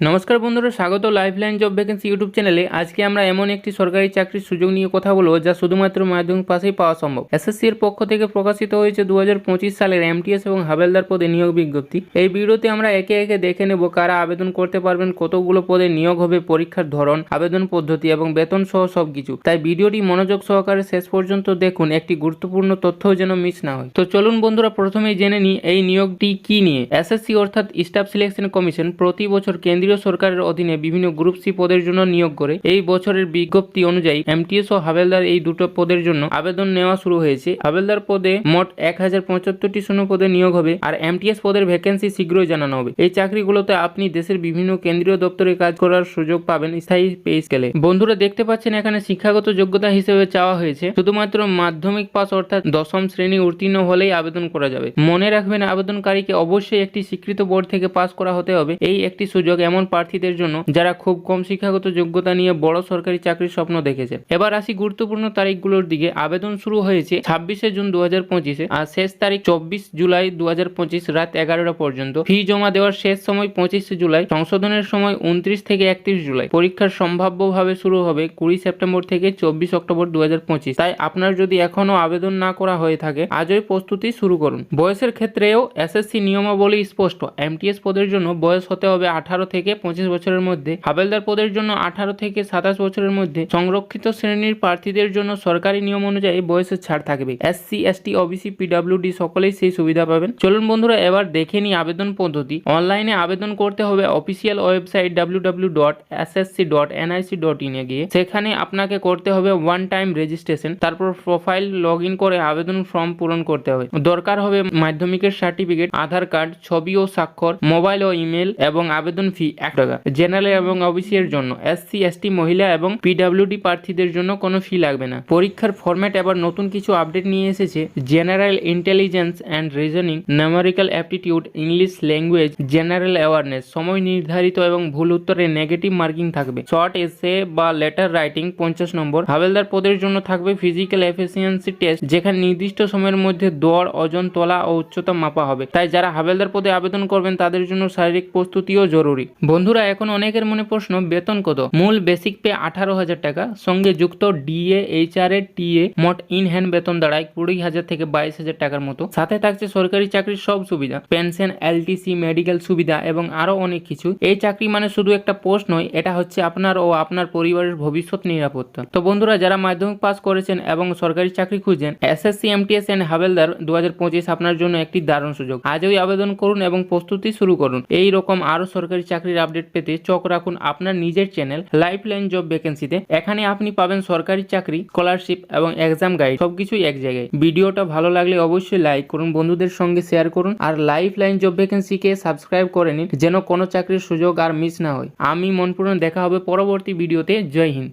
নমস্কার বন্ধুরা, স্বাগত লাইফলাইন জব ভ্যাকেন্সি ইউটিউব চ্যানেলে আজকে আমরা এমন একটি সরকারি চাকরির সুযোগ নিয়ে কথা বলব, যা শুধুমাত্র মাধ্যমিক পাশেই পাওয়া সম্ভব। এসএসসি এর পক্ষ থেকে প্রকাশিত হয়েছে দু হাজার পঁচিশ সালের এমটিএস এবং হাবেলদার পদে নিয়োগ বিজ্ঞপ্তি। এই ভিডিওতে আমরা একে একে দেখে নেব কারা আবেদন করতে পারবেন, কতগুলো পদে নিয়োগ হবে, পরীক্ষার ধরন, আবেদন পদ্ধতি এবং বেতন সহ সবকিছু। তাই ভিডিওটি মনোযোগ সহকারে শেষ পর্যন্ত দেখুন, একটি গুরুত্বপূর্ণ তথ্য যেন মিস না হয়। তো চলুন বন্ধুরা, প্রথমেই জেনে নিই এই নিয়োগটি কি নিয়ে। এসএসসি অর্থাৎ স্টাফ সিলেকশন কমিশন প্রতি বছর কেন্দ্রীয় সরকারের অধীনে বিভিন্ন গ্রুপ সি পদের জন্য নিয়োগ করে, এই বছরের বিজ্ঞপ্তি অনুযায়ী এমটিএস ও হাবেলদার এই দুটো পদের জন্য আবেদন নেওয়া শুরু হয়েছে। হাবেলদার পদে মোট এক হাজার পঁচাত্তরটি শূন্য পদে নিয়োগ হবে আর এমটিএস পদের ভ্যাকেন্সি শীঘ্রই জানানো হবে। এই চাকরিগুলোতে আপনি দেশের বিভিন্ন কেন্দ্রীয় দপ্তরে কাজ করার সুযোগ পাবেন স্থায়ী পে স্কেলে। বন্ধুরা, দেখতে পাচ্ছেন এখানে শিক্ষাগত যোগ্যতা হিসেবে চাওয়া হয়েছে। শুধুমাত্র মাধ্যমিক পাস অর্থাৎ দশম শ্রেণি উত্তীর্ণ হলেই আবেদন করা যাবে। মনে রাখবেন, আবেদনকারীকে অবশ্যই একটি স্বীকৃত বোর্ড থেকে পাস করা হতে হবে। এই একটি সুযোগ এমন প্রার্থীদের জন্য, যারা খুব কম শিক্ষাগত যোগ্যতা নিয়ে বড় সরকারি চাকরির স্বপ্ন দেখেছে। এবার আসি গুরুত্বপূর্ণ তারিখগুলোর দিকে। আবেদন শুরু হয়েছে ছাব্বিশে জুন দু হাজার পঁচিশে আর শেষ তারিখ চব্বিশ জুলাই দু হাজার পঁচিশ রাত এগারোটা পর্যন্ত। ফি জমা দেওয়ার শেষ সময় পঁচিশে জুলাই, সংশোধনের সময় উনত্রিশ থেকে একত্রিশ জুলাই। পরীক্ষার সম্ভাব্যভাবে শুরু হবে কুড়ি সেপ্টেম্বর থেকে চব্বিশ অক্টোবর দু হাজার পঁচিশ। তাই আপনার যদি এখনও আবেদন না করা হয়ে থাকে, আজই প্রস্তুতি শুরু করুন। বয়সের ক্ষেত্রেও এসএসসি নিয়মাবলী স্পষ্ট। এমটিএস পদের জন্য বয়স হতে হবে আঠারো থেকে পঁচিশ বছরের মধ্যে। হাবেলদার পদের জন্য আঠারো থেকে সাতাশ বছরের মধ্যে সংরক্ষিত শ্রেণির প্রার্থীদের জন্য সরকারি নিয়ম অনুযায়ী বয়সের ছাড় থাকবে। S C SC, ST, OBC, PWD সকলেই সেই সুবিধা পাবেন। চলুন বন্ধুরা, এবার দেখে নিই আবেদন পদ্ধতি। অনলাইনে আবেদন করতে হবে official website W W dot SSC dot NIC dot ইনে গিয়ে। সেখানে আপনাকে করতে হবে ওয়ান টাইম রেজিস্ট্রেশন, তারপর প্রোফাইল লগ ইন করে আবেদন ফর্ম পূরণ করতে হবে। দরকার হবে মাধ্যমিকের সার্টিফিকেট, আধার কার্ড, ছবি ও স্বাক্ষর, মোবাইল ও ইমেল এবং আবেদন ফি এক টাকা। জেনারেল এবং ওবিসি এর জন্য, এসসি, এসটি, মহিলা এবং পিডাব্লিউডি প্রার্থীদের জন্য কোনো ফি লাগবে না। পরীক্ষার ফরম্যাট এবার নতুন কিছু আপডেট নিয়ে এসেছে। General intelligence and reasoning numerical aptitude English language general awareness সময় নির্ধারিত এবং ভুল উত্তরে নেগেটিভ মার্কিং থাকবে। শর্ট এসে বা লেটার রাইটিং পঞ্চাশ নম্বর। হাবেলদার পদের জন্য থাকবে ফিজিক্যাল এফিসিয়েন্সি টেস্ট যেখানে নির্দিষ্ট সময়ের মধ্যে দৌড়, ওজন, তোলা ও উচ্চতা মাপা হবে। তাই যারা হাবেলদার পদে আবেদন করবেন, তাদের জন্য শারীরিক প্রস্তুতিও জরুরি। বন্ধুরা, এখন অনেকের মনে প্রশ্ন, বেতন কত? মূল বেসিক পে আঠারো হাজার টাকা, সঙ্গে যুক্ত ডিএ এইচআর এ টিএ, মোট ইন হ্যান্ড বেতন দাঁড়ায় কুড়ি হাজার থেকে বাইশ হাজার টাকার মতো। সাথে থাকছে সরকারি চাকরির সব সুবিধা, পেনশন এলটিসি মেডিকেল সুবিধা এবং আরও অনেক কিছু। এই চাকরি মানে শুধু একটা পোস্ট নয়, এটা হচ্ছে আপনার ও আপনার পরিবারের ভবিষ্যৎ নিরাপত্তা। তো বন্ধুরা, যারা মাধ্যমিক পাস করেছেন এবং সরকারি চাকরি খুঁজছেন এসএসসি এমটিএস এন্ড হাবেলদার দু হাজার পঁচিশ আপনার জন্য একটি দারুণ সুযোগ। আজই আবেদন করুন এবং প্রস্তুতি শুরু করুন। এই রকম আরও সরকারি চাকরির আপডেট পেতে চোখ রাখুন আপনার নিজের চ্যানেল লাইফ লাইন জব ভ্যাকেন্সিতে এখানে আপনি পাবেন সরকারি চাকরি স্কলারশিপ এবং এক্সাম গাইড সবকিছুই এক জায়গায়। ভিডিওটা ভালো লাগলে অবশ্যই লাইক করুন, বন্ধুদের সঙ্গে শেয়ার করুন আর লাইফ লাইন জব ভ্যাকেন্সিকে সাবস্ক্রাইব করে নিন, যেন কোনো চাকরির সুযোগ আর মিস না হয়। আমি মনপূরণ, দেখা হবে পরবর্তী ভিডিওতে জয় হিন্দ।